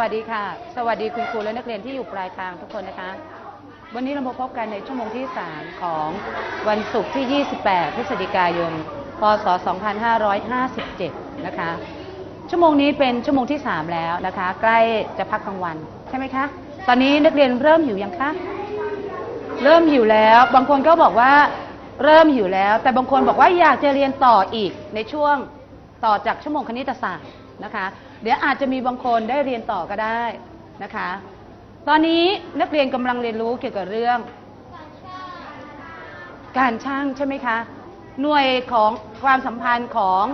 วัสดีค่ะ สวัสดีคุณครูและนักเรียนที่อยู่ปลายทางทุกคนนะคะ วันนี้เรามาพบกันในชั่วโมงที่ 3 ของวันศุกร์ที่ 28 พฤศจิกายน พศ 2557 นะคะ ชั่วโมงนี้เป็นชั่วโมงที่ 3 แล้วนะคะ ใกล้จะพักกลางวันใช่ไหมคะ ตอนนี้นักเรียนเริ่มหิวยังคะ เริ่มหิวแล้ว บางคนก็บอกว่าเริ่มหิวแล้ว แต่บางคนบอกว่าอยากจะเรียนต่ออีกในช่วงต่อจากชั่วโมงคณิตศาสตร์นะคะ เดี๋ยวอาจจะมีบางคนได้เรียนต่อก็ได้นะคะ ตอนนี้นักเรียนกำลังเรียนรู้เกี่ยวกับเรื่อง การช่างใช่ไหมคะ หน่วยของความสัมพันธ์ของ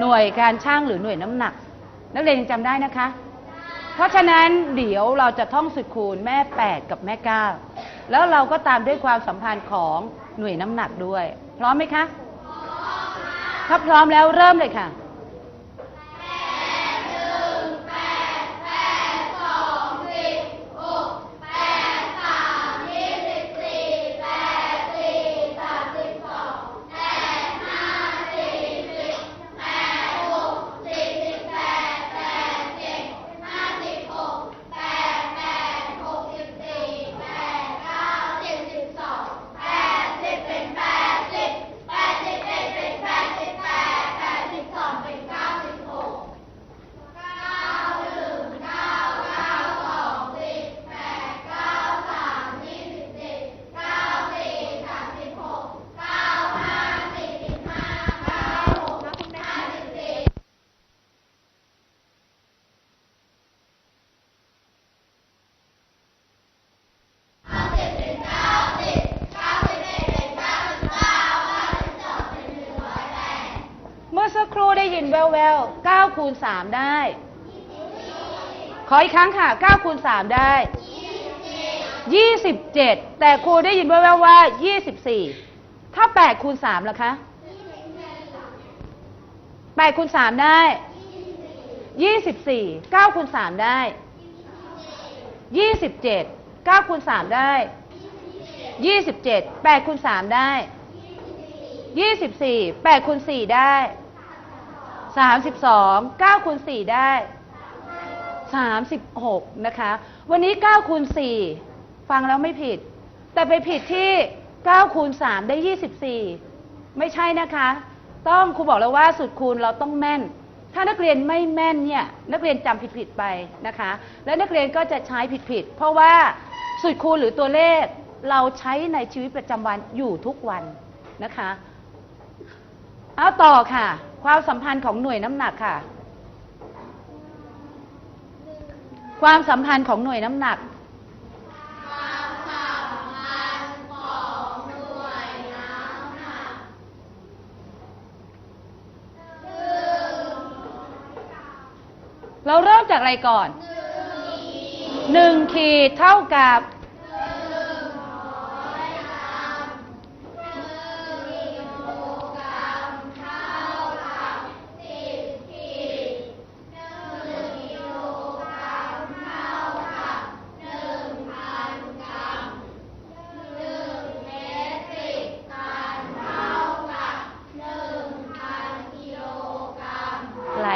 หน่วยการช่างหรือหน่วยน้ำหนัก นักเรียนยังจำได้นะคะ เพราะฉะนั้นเดี๋ยวเราจะท่องสุดคูณแม่ 8 กับแม่ 9 แล้วเราก็ตามด้วยความสัมพันธ์ของหน่วยน้ำหนักด้วย พร้อมไหมคะถ้าพร้อมแล้วเริ่มเลยค่ะ คูณ 3 ได้ ขออีกครั้งค่ะ 9 คูณ 3 ได้ 27 แต่ครูได้ยินแว่วๆว่า 24 ถ้า 8 คูณ 3ล่ะคะ 8 คูณ 3 ได้ 24 9 คูณ 3 ได้ 27 9คูณ3ได้ 27 8คูณ3ได้ 24 8คูณ4ได้ 32 9คูณ4ได้ 36 นะคะ วันนี้9คูณ4ฟังแล้วไม่ผิด แต่ไปผิดที่9คูณ3ได้ 24 ไม่ใช่นะคะ ต้องครูบอกแล้วว่าสุดคูณเราต้องแม่น ถ้านักเรียนไม่แม่นเนี่ยนักเรียนจำผิดๆไปนะคะ และนักเรียนก็จะใช้ผิดๆ เพราะว่าสุดคูณหรือตัวเลขเราใช้ในชีวิตประจำวันอยู่ทุกวันนะคะ เอาต่อค่ะ ความสัมพันธ์ของหน่วยน้ำหนักค่ะ ความสัมพันธ์ของหน่วยน้ำหนัก เราเริ่มจากอะไรก่อนหนึ่งขีดเท่ากับ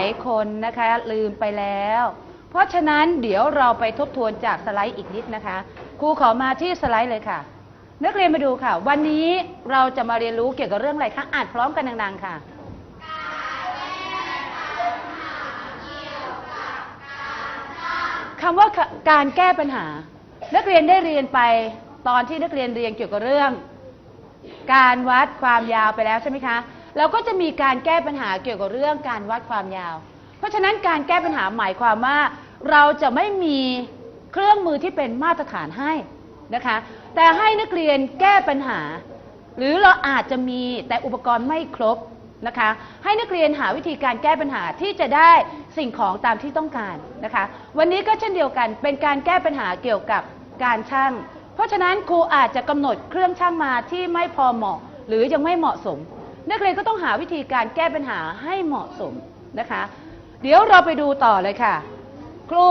ายคนนะคะลืมไปแล้ว เพราะฉะนั้นเดี๋ยวเราไปทบทวนจากสไลด์อีกนิดนะคะครูขอมาที่สไลด์เลยค่ะ นักเรียนมาดูค่ะ วันนี้เราจะมาเรียนรู้เกี่ยวกับเรื่องอะไรคะอ่านพร้อมกันดังๆค่ะคำว่าการแก้ปัญหา นักเรียนได้เรียนไปตอนที่นักเรียนเรียนเกี่ยวกับเรื่อง การวัดความยาวไปแล้วใช่ไหมคะ เราก็จะมีการแก้ปัญหาเกี่ยวกับเรื่องการวัดความยาว เพราะฉะนั้นการแก้ปัญหาหมายความว่า เราจะไม่มีเครื่องมือที่เป็นมาตรฐานให้นะคะ แต่ให้นักเรียนแก้ปัญหา หรือเราอาจจะมีแต่อุปกรณ์ไม่ครบนะคะ ให้นักเรียนหาวิธีการแก้ปัญหาที่จะได้สิ่งของตามที่ต้องการนะคะ วันนี้ก็เช่นเดียวกันเป็นการแก้ปัญหาเกี่ยวกับการช่าง เพราะฉะนั้นครูอาจจะกำหนดเครื่องช่างมาที่ไม่พอเหมาะ หรือยังไม่เหมาะสม นักเรียนก็ต้องหาวิธีการแก้ปัญหาให้เหมาะสมนะคะ เดี๋ยวเราไปดูต่อเลยค่ะ ครู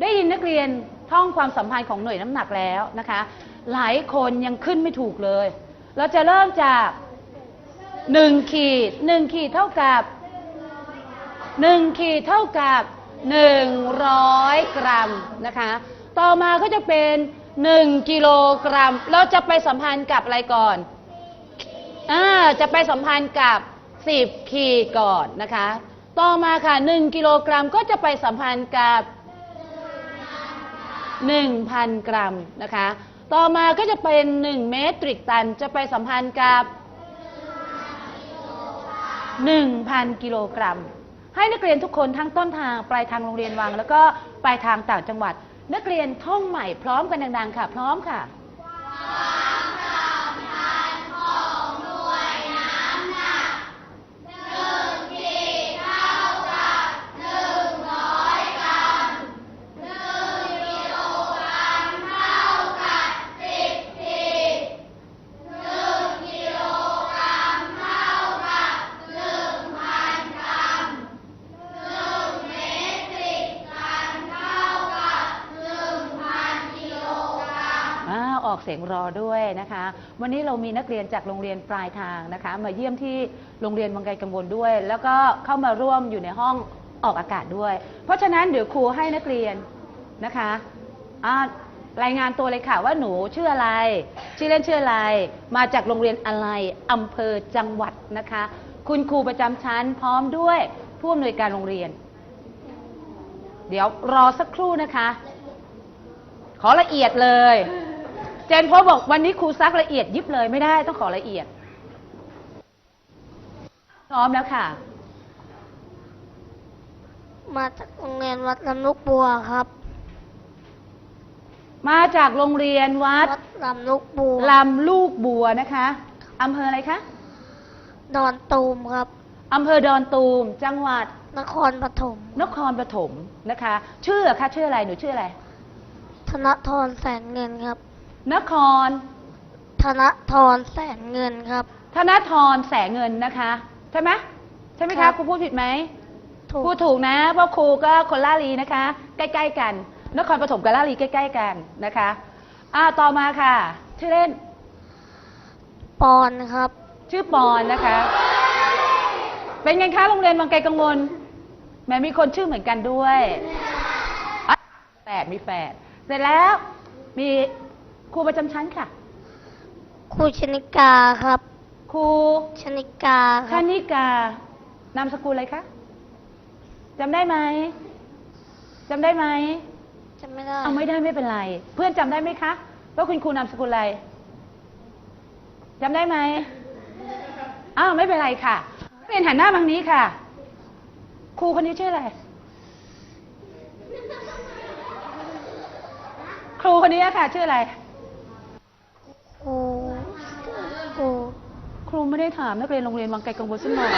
ได้ยินนักเรียนท่องความสัมพันธ์ของหน่วยน้ำหนักแล้วนะคะ หลายคนยังขึ้นไม่ถูกเลย เราจะเริ่มจากหนึ่งขีดหนึ่งขีดเท่ากับหนึ่งขีดเท่ากับ100กรัมนะคะ ต่อมาก็จะเป็น1กิโลกรัม เราจะไปสัมพันธ์กับอะไรก่อน อ่าจะไปสัมพันธ์กับ 10คีก่อนนะคะ ต่อมาค่ะ 1 กิโลกรัมก็จะไปสัมพันธ์กับ 1,000 กรัมนะคะ ต่อมาก็จะเป็น 1 เมตริกตัน จะไปสัมพันธ์กับ 1,000 กิโลกรัม ให้นักเรียนทุกคนทั้งต้นทางปลายทางโรงเรียนวัง แล้วก็ปลายทางต่างจังหวัด นักเรียนท่องใหม่พร้อมกันดังๆค่ะ พร้อมค่ะ เสียงรอด้วยนะคะ วันนี้เรามีนักเรียนจากโรงเรียนปลายทางนะคะ มาเยี่ยมที่โรงเรียนวังไกลกังวลด้วย แล้วก็เข้ามาร่วมอยู่ในห้องออกอากาศด้วย เพราะฉะนั้นเดี๋ยวครูให้นักเรียนนะคะรายงานตัวเลยค่ะว่าหนูชื่ออะไร ชื่อเล่นชื่ออะไร มาจากโรงเรียนอะไรอำเภอจังหวัดนะคะ คุณครูประจำชั้นพร้อมด้วยผู้อำนวยการโรงเรียน เดี๋ยวรอสักครู่นะคะ ขอละเอียดเลย จนพบบอกวันนี้ครูซักละเอียดยิบเลยไม่ได้ต้องขอละเอียด พร้อมแล้วค่ะ มาจากโรงเรียนวัดลำลูกบัวครับ มาจากโรงเรียนวัดวัดลำลูกบัวลำลูกบัวนะคะอำเภออะไรคะดอนตูมครับอำเภอดอนตูม จังหวัดนครปฐมนครปฐมนะคะ ชื่อเหรอคะชื่ออะไรหนูชื่ออะไร ธนทรแสนเงินครับ นคร ธนทรแสนเงินครับ ธนทรแสงเงินนะคะ ใช่ไหมใช่ไหมครัคะบ ครูพูดผิดไหมถูกพูดถูกนะเพราะครูก็คนล่าลีนะคะ ใกล้ ๆ กัน นครปฐมกับล่าลีใกล้ ๆ กันนะคะอ่าต่อมาค่ะ ชื่อเล่นปอนครับ ชื่อปอนนะคะ เป็นไงคะโรงเรียนบางไกลกังวลแหม้มีคนชื่อเหมือนกันด้วยอะแฝดมีแฝดเสร็จแล้วมี ครูประจำชั้นค่ะ ครูชนิกาครับ ครูชนิกาคครับณิกานามสกุลอะไรคะจำได้ไหมจำได้ไหมจะไม่ได้ เอาไม่ได้ไม่เป็นไร เพื่อนจำได้ไหมคะว่าคุณครูนามสกุลอะไรจำได้ไหมอ้าวไม่เป็นไรค่ะเรียนหันหน้าบางนี้ค่ะ ครูคนนี้ชื่ออะไร ครูคนนี้ค่ะชื่ออะไร ครูครู ค รูไม่ได้ถามนักเรียนโรงเรียนวังไกลกังวลสักหน่อย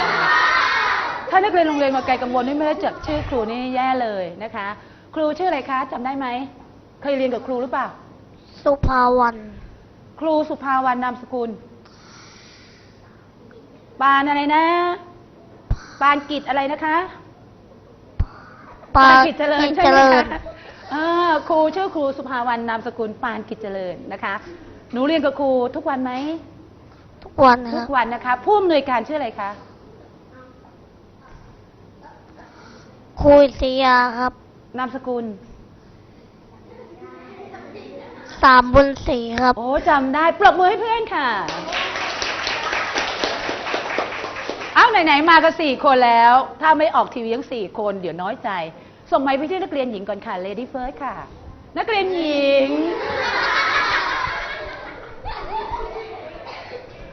ถ้านักเรียนโรงเรียนวังไกลกังวลนี่ไม่ได้จดชื่อครูนี่แย่เลยนะคะ ครูชื่ออะไรคะจำได้ไหมเคยเรียนกับครูหรือเปล่า สุภาวันครูสุภาวรรณนามสกุล ปานอะไรนะ ปานกิจอะไรนะคะปากิจเจริญกิจใช่เจไหมริญคะอ่าครูชื่อครูสุภาวรรณนามสกุลปานกิจเจริญนะคะ หนูเรียนกับครูทุกวันไหม ทุกวันคทุรักบวันนะคะ ผู้อำนวยการชื่ออะไรคะครูอิสยาครับนามสกุล สามบุญศรีครับ โอ้จำได้ปรบมือให้เพื่อนค่ะ เอ้าไหนๆมากันสี่คนแล้ว ถ้าไม่ออกทีวีทั้งสี่คน เดี๋ยวน้อยใจ ส่งไม้ไปที่นักเรียนหญิงก่อนค่ะ Lady First ค่ะ นักเรียนหญิง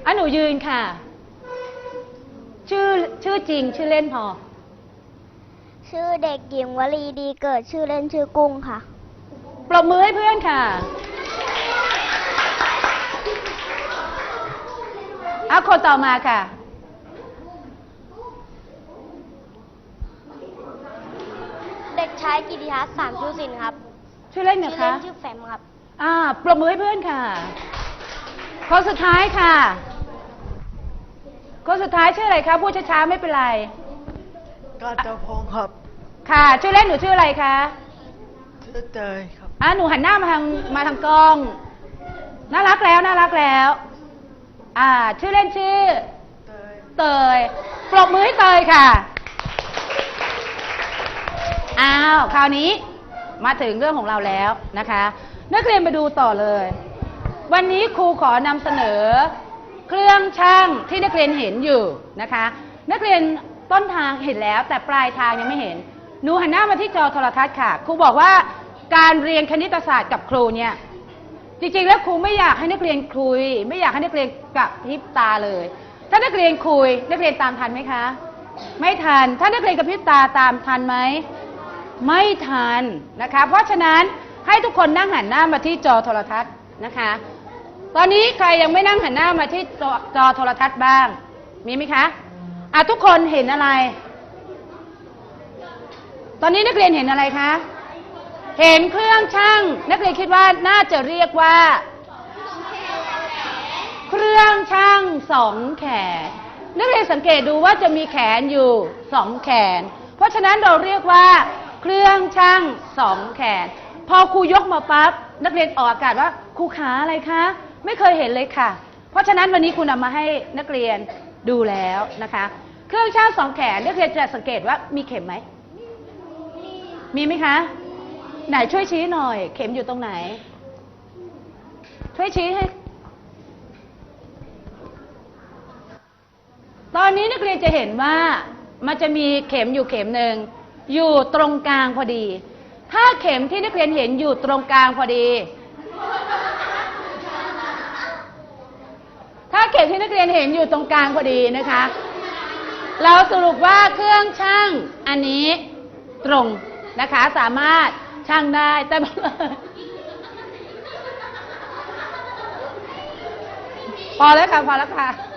อะหนูยืนค่ะ ชื่อชื่อจริงชื่อเล่นพอ ชื่อเด็กหญิงวลีดีเกิดชื่อเล่นชื่อกุ้งค่ะ ปรบมือให้เพื่อนค่ะอะคนต่อมาค่ะ เด็กชายกิติทัศน์สามชูสินครับ ชื่อเล่นเหรชื่ออเล่คะนชื่อแฟมครับ อ่าปรบมือให้เพื่อนค่ะ คนสุดท้ายค่ะ คนสุดท้ายชื่ออะไรคะพูดช้าๆไม่เป็นไร กาญจพงศ์ครับค่ะชื่อเล่นหนูชื่ออะไรคะชื่อเตยครับอะหนูหันหน้ามาทางมาทางกล้อง น่ารักแล้วน่ารักแล้ว อ่า ชื่อเล่นชื่อ เตยเตยปรบมือให้เตยค่ะ อ้าว คราวนี้มาถึงเรื่องของเราแล้วนะคะ นักเรียนมาดูต่อเลย วันนี้ครูขอนำเสนอ เครื่องช่างที่นักเรียนเห็นอยู่นะคะ นักเรียนต้นทางเห็นแล้ว แต่ปลายทางยังไม่เห็นหนูหันหน้ามาที่จอโทรทัศน์ค่ะครูบอกว่าการเรียนคณิตศาสตร์กับครูเนี่ยจริงๆ แล้วครูไม่อยากให้นักเรียนคุย ไม่อยากให้นักเรียนกับพริบตาเลย ถ้านักเรียนคุย นักเรียนตามทันไหมคะ ไม่ทัน ถ้านักเรียนกับพริบตาตามทันไหมไม่ทันนะคะ เพราะฉะนั้นให้ทุกคนนั่งหันหน้ามาที่จอโทรทัศน์นะคะ ตอนนี้ใครยังไม่นั่งหันหน้ามาที่จอจอโทรทัศน์บ้าง มีไหมคะอะทุกคนเห็นอะไร ตอนนี้นักเรียนเห็นอะไรคะ เห็นเครื่องช่าง นักเรียนคิดว่าน่าจะเรียกว่า เครื่องช่างสองแขน นักเรียนสังเกตดูว่าจะมีแขนอยู่สองแขน เพราะฉะนั้นเราเรียกว่า เครื่องช่างสองแขน พอครูยกมาปั๊บนักเรียนออกอากาศว่าครูขาอะไรคะ ไม่เคยเห็นเลยค่ะ เพราะฉะนั้นวันนี้ครูนำมาให้นักเรียนดูแล้วนะคะ เครื่องช่างสองแขนนักเรียนจะสังเกตว่ามีเข็มไหม มีไหมคะ ไหนช่วยชี้หน่อย เข็มอยู่ตรงไหน ช่วยชี้ให้ตอนนี้นักเรียนจะเห็นว่ามันจะมีเข็มอยู่เข็มหนึ่งอยู่ตรงกลางพอดี ถ้าเข็มที่นักเรียนเห็นอยู่ตรงกลางพอดี ถ้าเข็มที่ นักเรียนเห็นอยู่ตรงกลางพอดีนะคะ เราสรุปว่าเครื่องช่างอันนี้ตรงนะคะสามารถช่างได้แต่บังเอิญพอแล้วค่ะ พอแล้วค่ะ